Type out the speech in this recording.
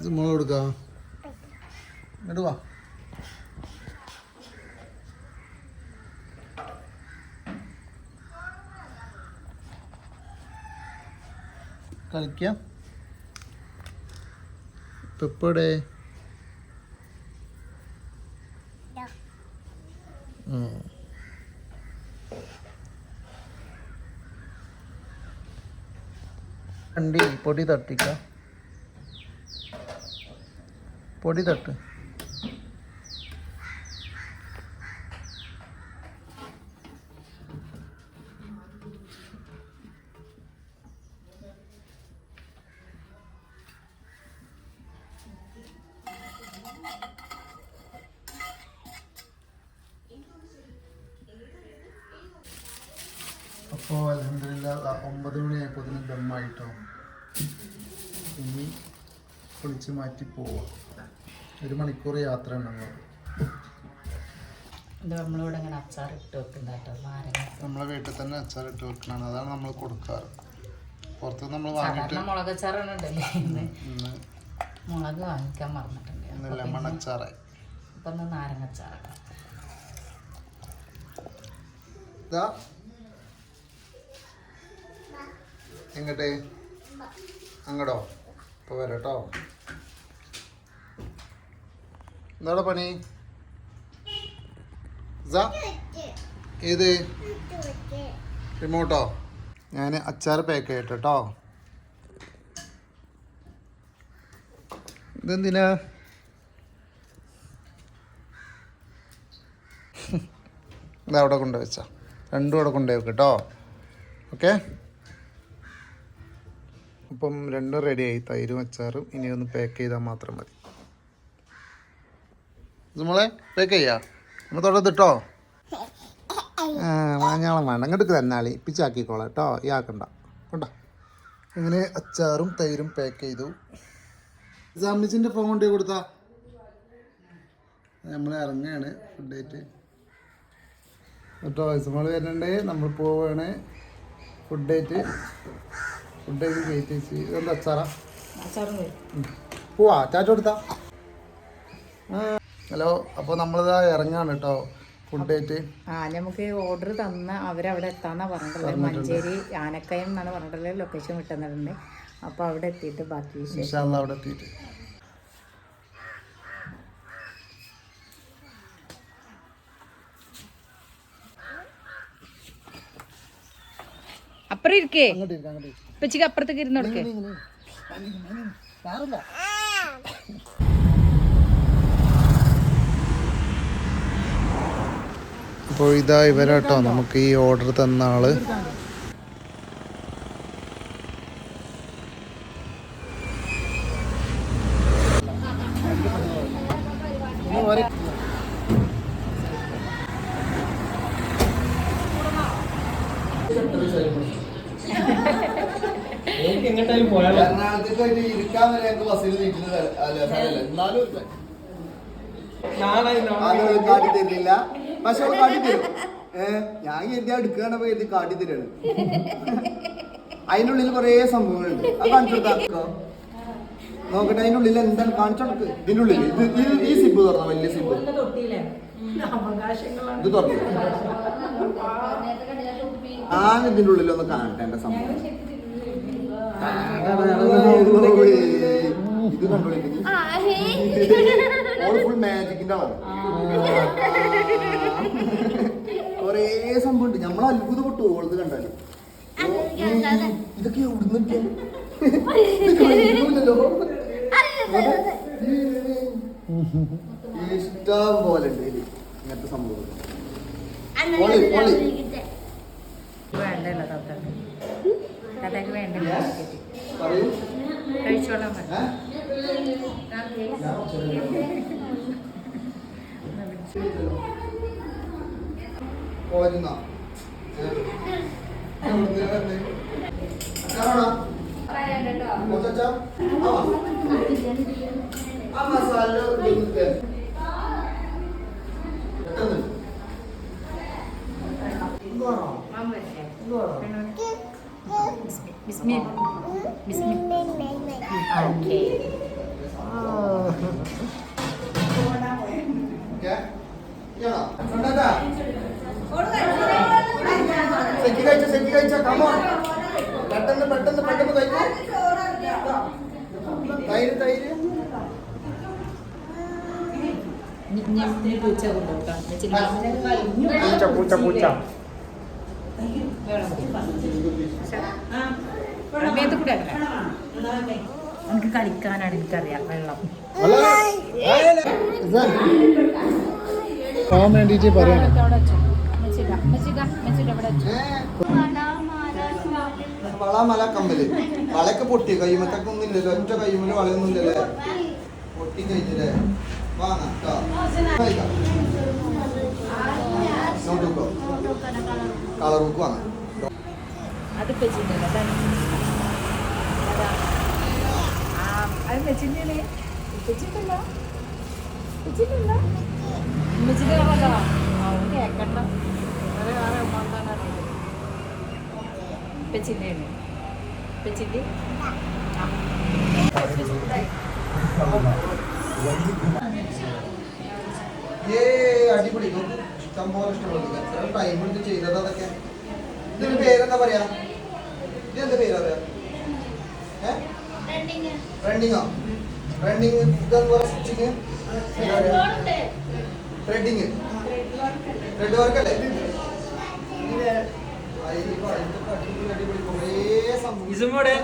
ഇത് മുളക് കൊടുക്കാം. ഇങ്ങോട്ട് വാ. കളിക്കാം. പെപ്പടെ. വണ്ടി പൊടി തട്ടിക്ക. പൊടി തട്ട്. അപ്പോൾ അലഹമില്ല ഒമ്പത് മണിയായപ്പോൾ ഇതിന് ദമ്മായിട്ടോ. ഇനി കുളിച്ച് മാറ്റി പോവാം. ഒരു മണിക്കൂർ യാത്ര നമ്മളെ വീട്ടിൽ ഇത് നമ്മളിവിടെ ഇങ്ങനെ അച്ചാർ ഇട്ട് വെക്കുന്ന കേട്ടോ നാരങ്ങ. നമ്മളെ വീട്ടിൽ തന്നെ അച്ചാറിട്ട് വെക്കണതാണ്. അതാണ് നമ്മൾ കൊടുക്കാറ്. പുറത്ത് നമ്മൾ വാങ്ങിട്ട് സാധാരണ മുളക് അച്ചാറാണ് ഉണ്ടല്ലേ? ഇന്ന് ഇന്ന് മുളക് വാങ്ങിക്കാൻ മറന്നിട്ടുണ്ട്. ഇന്ന് ലെമൺ അച്ചാറായി ഇപ്പൊ നാരങ്ങ അച്ചാറാണ് ഇതാ. എങ്ങട്ടെ? അങ്ങടോ? ഇപ്പോൾ വരാട്ടോ. എന്താടാ പണി? ഏത്? റിമോട്ടോ? ഞാൻ അച്ചാർ പാക്ക് ചെയ്യട്ടെ കേട്ടോ ഇതെന്തിനാ? ഇത് അവിടെ കൊണ്ടുപോയി വെച്ചാ. രണ്ടും അവിടെ കൊണ്ടുപോയി കേട്ടോ ഓക്കെ? അപ്പം രണ്ടും റെഡിയായി തൈരും അച്ചാറും ഇനി ഒന്ന് പാക്ക് ചെയ്താൽ മാത്രം മതി. നമ്മളെ പേക്ക് ചെയ്യാ നമ്മൾ തൊട്ടത് ആ മാഞ്ഞാളം വേണ്ട. ഇങ്ങോട്ട് തന്നാളി. പിച്ചാക്കിക്കോളാം കേട്ടോ. ഈ ആക്കണ്ട. കൊണ്ട. ഇങ്ങനെ അച്ചാറും തൈരും പാക്ക് ചെയ്തു. ജാമിച്ചിന്റെ ഫോൺ കൊണ്ടേ കൊടുത്താ? നമ്മൾ ഇറങ്ങുകയാണ് ഫുഡ് ആയിട്ട്. കേട്ടോ നമ്മൾ വരുന്നുണ്ട് നമ്മൾ പോവുകയാണ് ഫുഡ് ആയിട്ട്. ഫുഡ് ആയിട്ട് കയറ്റി വെച്ച് ഇതെന്താ അച്ചാറാ? അച്ചാറും പോവാ. ചാറ്റ് കൊടുത്താ. ഹലോ അപ്പോൾ നമ്മളിതാ ഇറങ്ങാണ് കേട്ടോ ഫുഡ് ഡേറ്റ് ആ നമുക്ക് ഓർഡർ തന്ന അവരവിടെ എത്താന്നാ പറഞ്ഞിട്ടുള്ളത്. മഞ്ചേരി ആനക്കയം എന്നാണ് പറഞ്ഞിട്ടുള്ളത്. ലൊക്കേഷൻ വിട്ടുന്നുണ്ട് അപ്പോൾ അവിടെ എത്തിയിട്ട് ബാക്കി വിശേഷം. അവിടെ എത്തിയിട്ട്. അപ്പുറം ഇരിക്കാം. ഇപ്പച്ചിക്ക് അപ്പുറത്തേക്ക് ഇരുന്ന് കൊടുക്കേ ഇങ്ങനെ, ഇങ്ങനെ. ഇങ്ങനെ. സാരമില്ല. അപ്പോൾ ഇതാ ഇവരാട്ടോ നമുക്ക് ഈ ഓർഡർ തന്ന ആൾ. എറണാകുളത്തേക്ക് ഇരിക്കാൻ വരെ ഞങ്ങൾക്ക് ബസ്സിൽ എന്നാലും കാട്ടി തരില്ല. പക്ഷെ അവൾ കാട്ടി തരും ഏ ഞാൻ എന്റെ എടുക്കുകയാണ് എഴുതി കാട്ടി തരാണ് അതിനുള്ളിൽ കുറേ സംഭവങ്ങളുണ്ട് അത് കാണിച്ചു നോക്കട്ടെ അതിന്റെ ഉള്ളിൽ എന്താണ് കാണിച്ചു കൊടുക്ക് ഇതിന്റെ ഉള്ളിൽ ഇത് ഈ സിബ് തുറന്ന വലിയ സിബ് ഇത് തുറന്നു ആ ഇതിന്റെ ഉള്ളിൽ ഒന്ന് കാണട്ടെ എന്റെ സംഭവം ഇത് കണ്ടോളിക്കുന്നു ഫുൾ മാജിക്കിന്റെ അളവ് കൊറേ സംഭവം ഉണ്ട് നമ്മൾ അത്ഭുതപ്പെട്ടു ഓളത് കണ്ടാൽ. ഇതൊക്കെ എവിടുന്ന് കിട്ടിയ ഇഷ്ടം പോലെ ഉണ്ട് ഇങ്ങനത്തെ സംഭവം. വേണ്ടല്ലോ താത്താക്ക് താത്താക്ക് വേണ്ടല്ലോ പോരുന്ന. ആ. മസാല ബിസ്മി ബിസ്മി ഓക്കെ ഓടാ പോയ ഓക്കേ. യാ കണ്ടടാ സെക്കി കഴിച്ചോ സെക്കി കഴിച്ചോ കമോൺ പെട്ടെന്ന് പെട്ടെന്ന് പെട്ടെന്ന് തൈര് തൈര്. കളിക്കാനാണ് എനിക്കറിയാം വെള്ളം. പോകാൻ വേണ്ടിയിട്ട് പറയണം. അവിടെ കമ്പൽ വളയൊക്കെ പൊട്ടി കൈമത്തൊക്കെ ഒന്നുമില്ലല്ലോ. ഒറ്റ കൈമൽ വളയൊന്നുമില്ലല്ലേ. പൊട്ടി കഴിഞ്ഞില്ലേ? വാങ്ങാം ട്ടോ. കഴിക്കാം. നോട്ട് ബുക്കോ? കളർ ബുക്ക് വാങ്ങാം. അത്. വെച്ചിട്ടില്ല വെച്ചിട്ടില്ലേ വെച്ചിട്ടില്ല വെച്ചിട്ടില്ല അവൻ കേക്കണ്ട വെച്ചിട്ട് ഏ അടിപൊളി ഇഷ്ടം പോലെ ഇഷ്ടപ്പെടുന്നു എത്ര ടൈം എടുത്ത് ചെയ്തത് അതൊക്കെ ഇതിന്റെ പേരെന്താ പറയാ ഇതെന്താ പേര് പറയാ റണ്ണിങ്ങോ running stitching threading thread work അല്ലേ അയ്യോ, അടിപൊളി, അടിപൊളി, അടിപൊളി. കുറേ സംഭവം. ഇസുമോടെ